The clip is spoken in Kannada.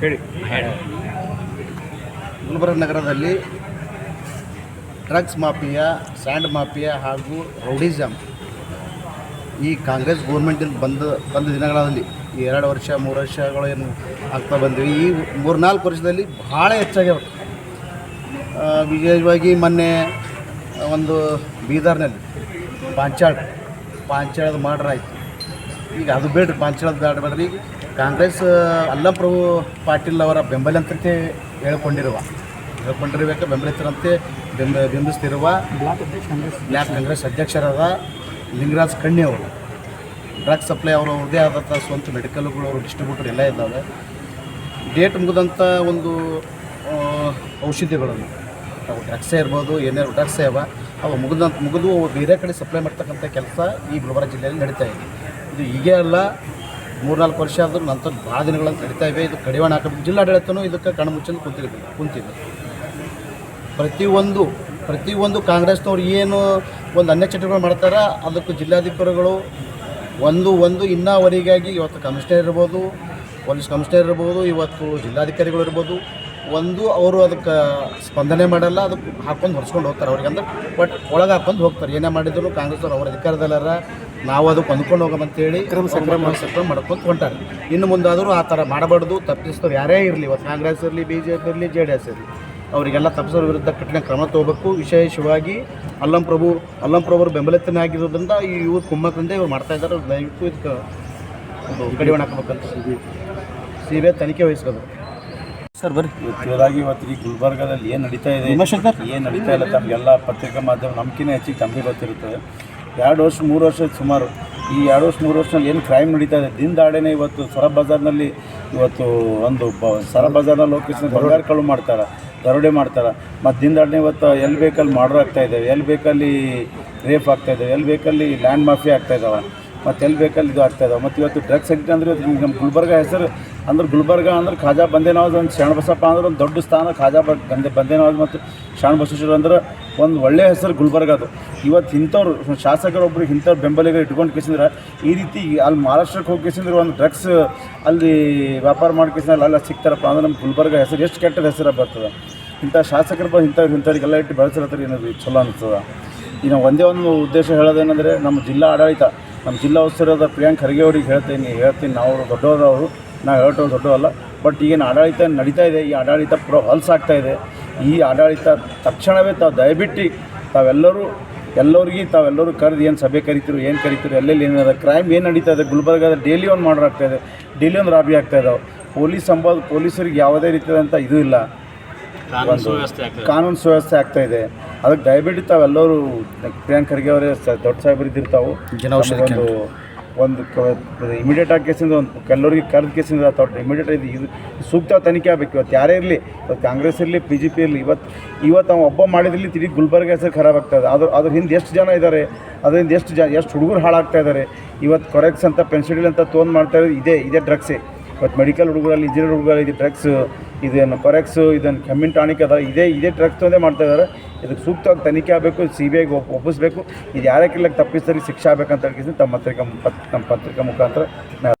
ಹೇಳಿ. ಗುಲ್ಬರ್ಗ ನಗರದಲ್ಲಿ ಡ್ರಗ್ಸ್ ಮಾಫಿಯಾ ಸ್ಯಾಂಡ್ ಮಾಫಿಯಾ ಹಾಗೂ ರೌಡಿಸಮ್ ಈ ಕಾಂಗ್ರೆಸ್ ಗೌರ್ಮೆಂಟಿಂದ ಬಂದ ಬಂದ ದಿನಗಳಲ್ಲಿ ಈ ಎರಡು ವರ್ಷ ಮೂರು ವರ್ಷಗಳು ಏನು ಆಗ್ತಾ ಬಂದಿವೆ. ಈ ಮೂರ್ನಾಲ್ಕು ವರ್ಷದಲ್ಲಿ ಭಾಳ ಹೆಚ್ಚಾಗ್ಯಾವ. ವಿಶೇಷವಾಗಿ ಮೊನ್ನೆ ಒಂದು ಬೀದರ್ನಲ್ಲಿ ಪಾಂಚಾಳ್ ಪಾಂಚಾಳದ ಮಾಡ್ರಾಯ್ತು ಆಯಿತು. ಈಗ ಅದು ಬೇಡ್ರಿ ಪಾಂಚಳದ ಬೇಡ ಬೇಡ್ರಿ. ಈಗ ಕಾಂಗ್ರೆಸ್ ಅಲ್ಲಪ್ರಭು ಪಾಟೀಲ್ ಅವರ ಬೆಂಬಲಿತಂತೆ ಹೇಳ್ಕೊಂಡಿರುವ. ಹೇಳ್ಕೊಂಡಿರ್ಬೇಕು ಬೆಂಬಲಿತರಂತೆ ಬೆಂಬ ಬಿಂಬಿಸ್ತಿರುವ ಬ್ಲಾಕ್ ಕಾಂಗ್ರೆಸ್. ಅಧ್ಯಕ್ಷರಾದ ಲಿಂಗರಾಜ್ ಕಣ್ಣಿ ಅವರು. ಡ್ರಗ್ ಸಪ್ಲೈ ಅವರು ಅವ್ರದೇ ಆದಂಥ ಸ್ವಂತ ಮೆಡಿಕಲ್ಗಳು ಅವರು ಡಿಸ್ಟ್ರಿಬ್ಯೂಟರ್ ಎಲ್ಲ ಇದ್ದಾವೆ. ಡೇಟ್ ಮುಗಿದಂಥ ಒಂದು ಔಷಧಿಗಳನ್ನು ಅವು ಡ್ರಗ್ಸೇ ಇರ್ಬೋದು ಏನೇನು ಡ್ರಗ್ಸೇ ಅವ ಅವು ಮುಗಿದಂತ ಮುಗಿದು ಬೇರೆ ಕಡೆ ಸಪ್ಲೈ ಮಾಡ್ತಕ್ಕಂಥ ಕೆಲಸ ಈ ಗುಲ್ಬರ್ಗ ಜಿಲ್ಲೆಯಲ್ಲಿ ನಡೀತಾ ಇದೆ. ಇದು ಹೀಗೆ ಅಲ್ಲ, ಮೂರ್ನಾಲ್ಕು ವರ್ಷ ಆದರೂ ನಂತರ ಭಾಳ ದಿನಗಳನ್ನು ನಡೀತಾ ಇವೆ ಇದು ಕಡಿವಾಣ ಹಾಕಬೇಕು ಜಿಲ್ಲಾಡಳಿತನೂ ಇದಕ್ಕೆ ಕಣ್ಮುಚ್ಚಲು ಕುಂತಿದೆ ಕುಂತಿದೆ. ಪ್ರತಿಯೊಂದು ಪ್ರತಿಯೊಂದು ಕಾಂಗ್ರೆಸ್ನವ್ರು ಏನು ಒಂದು ಅನ್ಯ ಚಟುವಟಿಕೆ ಮಾಡ್ತಾರೆ, ಅದಕ್ಕೆ ಜಿಲ್ಲಾಧಿಕಾರಿಗಳು ಒಂದು ಒಂದು ಇನ್ನವರೆಗಾಗಿ ಇವತ್ತು ಕಮಿಷನರ್ ಇರ್ಬೋದು, ಪೊಲೀಸ್ ಕಮಿಷನರ್ ಇರ್ಬೋದು, ಇವತ್ತು ಜಿಲ್ಲಾಧಿಕಾರಿಗಳು ಇರ್ಬೋದು, ಒಂದು ಅವರು ಅದಕ್ಕೆ ಸ್ಪಂದನೆ ಮಾಡಲ್ಲ, ಅದಕ್ಕೆ ಹಾಕ್ಕೊಂಡು ಹೊರಿಸ್ಕೊಂಡು ಹೋಗ್ತಾರೆ ಅವ್ರಿಗೆ ಅಂದ್ರೆ ಬಟ್ ಒಳಗೆ ಹಾಕ್ಕೊಂಡು ಹೋಗ್ತಾರೆ. ಏನೇ ಮಾಡಿದ್ರು ಕಾಂಗ್ರೆಸ್ ಅವ್ರು ಅವ್ರ ಅಧಿಕಾರದಲ್ಲಾರ ನಾವು ಅದಕ್ಕೆ ಹೊಂದ್ಕೊಂಡು ಹೋಗಮಂತೇಳಿ ಕ್ರಮ ಸಂಕ್ರಮ ಸಂಕ್ರಮ ಮಾಡ್ಕೊಂತ ಹೊಂಟಾರೆ ಇನ್ನು ಮುಂದಾದರೂ ಆ ಥರ ಮಾಡಬಾರ್ದು ತಪ್ಪಿಸ್ತವ್ರು ಯಾರೇ ಇರಲಿ ಇವತ್ತು ಕಾಂಗ್ರೆಸ್ ಇರಲಿ ಬಿ ಜೆ ಪಿ ಇರಲಿ ಜೆ ಡಿ ಎಸ್ ಇರಲಿ ಅವರಿಗೆಲ್ಲ ತಪ್ಪಿಸೋರ ವಿರುದ್ಧ ಕಠಿಣ ಕ್ರಮ ತಗೋಬೇಕು. ವಿಶೇಷವಾಗಿ ಅಲ್ಲಂ ಪ್ರಭು ಅಲ್ಲಂ ಪ್ರಭುರು ಬೆಂಬಲಿತನೇ ಆಗಿರೋದ್ರಿಂದ ಈ ಇವ್ರು ಕುಮ್ಮಕ್ರಿಂದ ಇವ್ರು ಮಾಡ್ತಾ ಇದ್ದಾರೆ. ದಯವಿಟ್ಟು ಇದಕ್ಕೆ ಒಂದು ಕಡಿವಾಣ ಹಾಕಬೇಕಂತ ಸಿ ಬಿ ಐ ತನಿಖೆ ವಹಿಸೋದು ಸರ್ ಬರ್ರಿ. ಇವತ್ತಾಗಿ ಇವತ್ತು ಈ ಗುಲ್ಬರ್ಗದಲ್ಲಿ ಏನು ನಡೀತಾ ಇದೆ? ಏನು ನಡೀತಾ ಇಲ್ಲ ತಮಗೆಲ್ಲ ಪತ್ರಿಕಾ ಮಾಧ್ಯಮ ನಮ್ಕಿನ ಹೆಚ್ಚಿಗೆ ತಮಗೆ ಗೊತ್ತಿರುತ್ತದೆ ಎರಡು ವರ್ಷ, ಮೂರು ವರ್ಷ ಸುಮಾರು. ಈ ಎರಡು ವರ್ಷ, ಮೂರು ವರ್ಷದಲ್ಲಿ ಏನು ಕ್ರೈಮ್ ನಡೀತಾ ಇದೆ? ದಿನದಾಡೇನೆ ಇವತ್ತು ಸರ ಬಜಾರ್ನಲ್ಲಿ ಇವತ್ತು ಒಂದು ಬ ಸರ ಬಜಾರ್ನಲ್ಲಿ ಲೋಕೇಶನ್ ಬಂಗಾರ ಕಳು ಮಾಡ್ತಾರೆ, ದರೋಡೆ ಮಾಡ್ತಾರೆ. ಮತ್ತು ದಿನದಾಡನೆ ಇವತ್ತು ಎಲ್ಲಿ ಬೇಕಲ್ಲಿ ಮಾಡ್ರ್ ಆಗ್ತಾ ಇದ್ದಾವೆ ಎಲ್ಲಿ ಬೇಕಲ್ಲಿ ರೇಪ್ ಆಗ್ತಾ ಇದ್ದಾವೆ ಎಲ್ಲಿ ಬೇಕಲ್ಲಿ ಲ್ಯಾಂಡ್ ಮಾಫಿಯಾ ಆಗ್ತಾ ಇದ್ದಾವೆ ಮತ್ತು ಎಲ್ಲಿ ಬೇಕಲ್ಲಿ ಇದು ಆಗ್ತಾ ಇದಾವೆ. ಮತ್ತು ಇವತ್ತು ಡ್ರಗ್ಸ್ ಅಡಿಕ್ಟ್ ಅಂದರೆ ಇವತ್ತು ನಮ್ಮ ಗುಲ್ಬರ್ಗ ಹೆಸರು ಅಂದ್ರೆ ಗುಲ್ಬರ್ಗ ಅಂದ್ರೆ ಖಾಜಾ ಬಂದೇನವಾಜ್ ಒಂದು ಶರಣಬಸಪ್ಪ ಅಂದ್ರೆ ಒಂದು ದೊಡ್ಡ ಸ್ಥಾನ ಖಾಜಾ ಬಂದೆ ಬಂದೇನವಾಜ್ ಮತ್ತು ಶರಣಬಸವೇಶ್ವರ ಅಂದ್ರೆ ಒಂದು ಒಳ್ಳೆಯ ಹೆಸರು ಗುಲ್ಬರ್ಗ ಅದು. ಇವತ್ತು ಇಂಥವ್ರು ಶಾಸಕರೊಬ್ಬರು ಇಂಥವ್ರು ಬೆಂಬಲಿಗರು ಇಟ್ಕೊಂಡು ಕೇಸಿದ್ರೆ, ಈ ರೀತಿ ಅಲ್ಲಿ ಮಹಾರಾಷ್ಟ್ರಕ್ಕೆ ಹೋಗಿ ಕೇಸಿದ್ರೆ ಒಂದು ಡ್ರಗ್ಸ್ ಅಲ್ಲಿ ವ್ಯಾಪಾರ ಮಾಡಿ ಕೇಸಿದ್ರೆ ಅಲ್ಲೆಲ್ಲ ಸಿಗ್ತಾರಪ್ಪ ಅಂದ್ರೆ ನಮ್ಮ ಗುಲ್ಬರ್ಗ ಹೆಸರು ಎಷ್ಟು ಕೆಟ್ಟ ಹೆಸರು ಬರ್ತದೆ. ಇಂಥ ಶಾಸಕರು ಬಂದು ಇಂಥವ್ರು ಇಂಥವ್ರಿಗೆಲ್ಲ ಇಟ್ಟು ಬೆಳೆಸಿರತ್ತಾರೆ ಏನದು ಚಲೋ ಅನಿಸ್ತದೆ? ಇನ್ನು ಒಂದೇ ಒಂದು ಉದ್ದೇಶ ಹೇಳೋದೇನೆಂದರೆ, ನಮ್ಮ ಜಿಲ್ಲಾ ಆಡಳಿತ, ನಮ್ಮ ಜಿಲ್ಲಾ ಉಸ್ತುವಾರಿಯಾದ ಪ್ರಿಯಾಂಕ್ ಖರ್ಗೆ ಅವ್ರಿಗೆ ಹೇಳ್ತೀನಿ ಹೇಳ್ತೀನಿ ನಾವು ದೊಡ್ಡವರು ಅವರು ನಾವು ಹೇಳ್ತೇವೆ ದೊಡ್ಡವಲ್ಲ, ಬಟ್ ಈಗಿನ ಆಡಳಿತ ನಡೀತಾ ಇದೆ, ಈ ಆಡಳಿತ ಪ್ರೊ ಹೊಲ್ಸಾಗ್ತಾ ಇದೆ. ಈ ಆಡಳಿತ ತಕ್ಷಣವೇ ತಾವು ದಯವಿಟ್ಟು ತಾವೆಲ್ಲರೂ ಎಲ್ಲರಿಗೆ ತಾವೆಲ್ಲರೂ ಕರೆದು ಏನು ಸಭೆ ಕರಿತೀರು ಏನು ಕರಿತೀರು ಎಲ್ಲೆಲ್ಲಿ ಏನಿದೆ ಕ್ರೈಮ್ ಏನು ನಡೀತಾ ಇದೆ ಗುಲ್ಬರ್ಗದ ಡೈಲಿ ಒಂದು ಮರ್ಡರ್ ಆಗ್ತಾ ಇದೆ ಡೈಲಿ ಒಂದು ರಾಬಿ ಆಗ್ತಾ ಇದಾವೆ ಪೊಲೀಸ್ ಸಂಬಂಧ ಪೊಲೀಸರಿಗೆ ಯಾವುದೇ ರೀತಿಯಾದಂಥ ಇದು ಇಲ್ಲ. ಕಾನೂನು ಸುವ್ಯವಸ್ಥೆ ಆಗ್ತಾ ಇದೆ. ಅದಕ್ಕೆ ದಯವಿಟ್ಟು ತಾವೆಲ್ಲರೂ ಪ್ರಿಯಾಂಕ್ ಖರ್ಗೆ ಅವರೇ ದೊಡ್ಡ ಸಾಹೇಬರಿದ್ದಿರ್ತಾವೆ ಜನೌಷಧಿ ಒಂದು ಒಂದು ಇಮಿಡಿಯೇಟ್ ಆಗಿ ಕೇಸಿಂದ ಒಂದು ಕೆಲವರಿಗೆ ಕರೆದ ಕೇಸಿಂದ ತೊಟ್ಟು ಇಮಿಡಿಯೇಟ್ ಇದು ಇದು ಸೂಕ್ತ ತನಿಖೆ ಆಗಬೇಕು. ಇವತ್ತು ಯಾರೇ ಇರಲಿ, ಇವತ್ತು ಕಾಂಗ್ರೆಸ್ ಇರಲಿ ಬಿ ಜೆ ಪಿ ಇರಲಿ, ಇವತ್ತು ಇವತ್ತು ಅವ ಒಬ್ಬ ಮಾಡಿದ್ರಲ್ಲಿ ತಿರುಗಿ ಗುಲ್ಬರ್ಗ ಹೆಸರು ಖರಾಬ್ ಆಗ್ತದೆ ಅದ್ರ ಅದ್ರ ಹಿಂದೆ ಎಷ್ಟು ಜನ ಇದ್ದಾರೆ ಅದರಿಂದ ಎಷ್ಟು ಜ ಎಷ್ಟು ಹುಡುಗರು ಹಾಳಾಗ್ತಾ ಇದ್ದಾರೆ ಇವತ್ತು ಕೊರೆಕ್ಸ್ ಅಂತ, ಪೆನ್ಸಿಡಿಲ್ ಅಂತ ತೋನ್ ಮಾಡ್ತಾ ಇದೆ ಇದೇ ಇದೇ ಡ್ರಗ್ಸೇ. ಇವತ್ತು ಮೆಡಿಕಲ್ ಹುಡುಗರಲ್ಲಿ, ಇಂಜಿನಿಯರ್ ಹುಡುಗರಲ್ಲಿ ಡ್ರಗ್ಸ್ ಇದೇನು ಕೊರೆಕ್ಸು ಇದನ್ನು ಕೆಮ್ಮಿನ್ ಟಾನಿಕ್ ಅದ, ಇದೇ ಇದೇ ಡ್ರಗ್ಸ್ ಒಂದೇ ಮಾಡ್ತಾ ಇದ್ದಾರೆ ಇದಕ್ಕೆ ಸೂಕ್ತವಾಗಿ ತನಿಖೆ ಆಗಬೇಕು ಸಿ ಬಿ ಐಗೆ ಒಪ್ಪಿಸ್ಬೇಕು. ಇದು ಯಾರಕ್ಕೆಲ್ಲ ತಪ್ಪಿಸ್ತಾರೆ, ಶಿಕ್ಷೆ ಆಗಬೇಕಂತ ಹೇಳಿ ತಮ್ಮ ಪತ್ರಿಕಾ ಪತ್- ನಮ್ಮ ಪತ್ರಿಕಾ ಮುಖಾಂತರ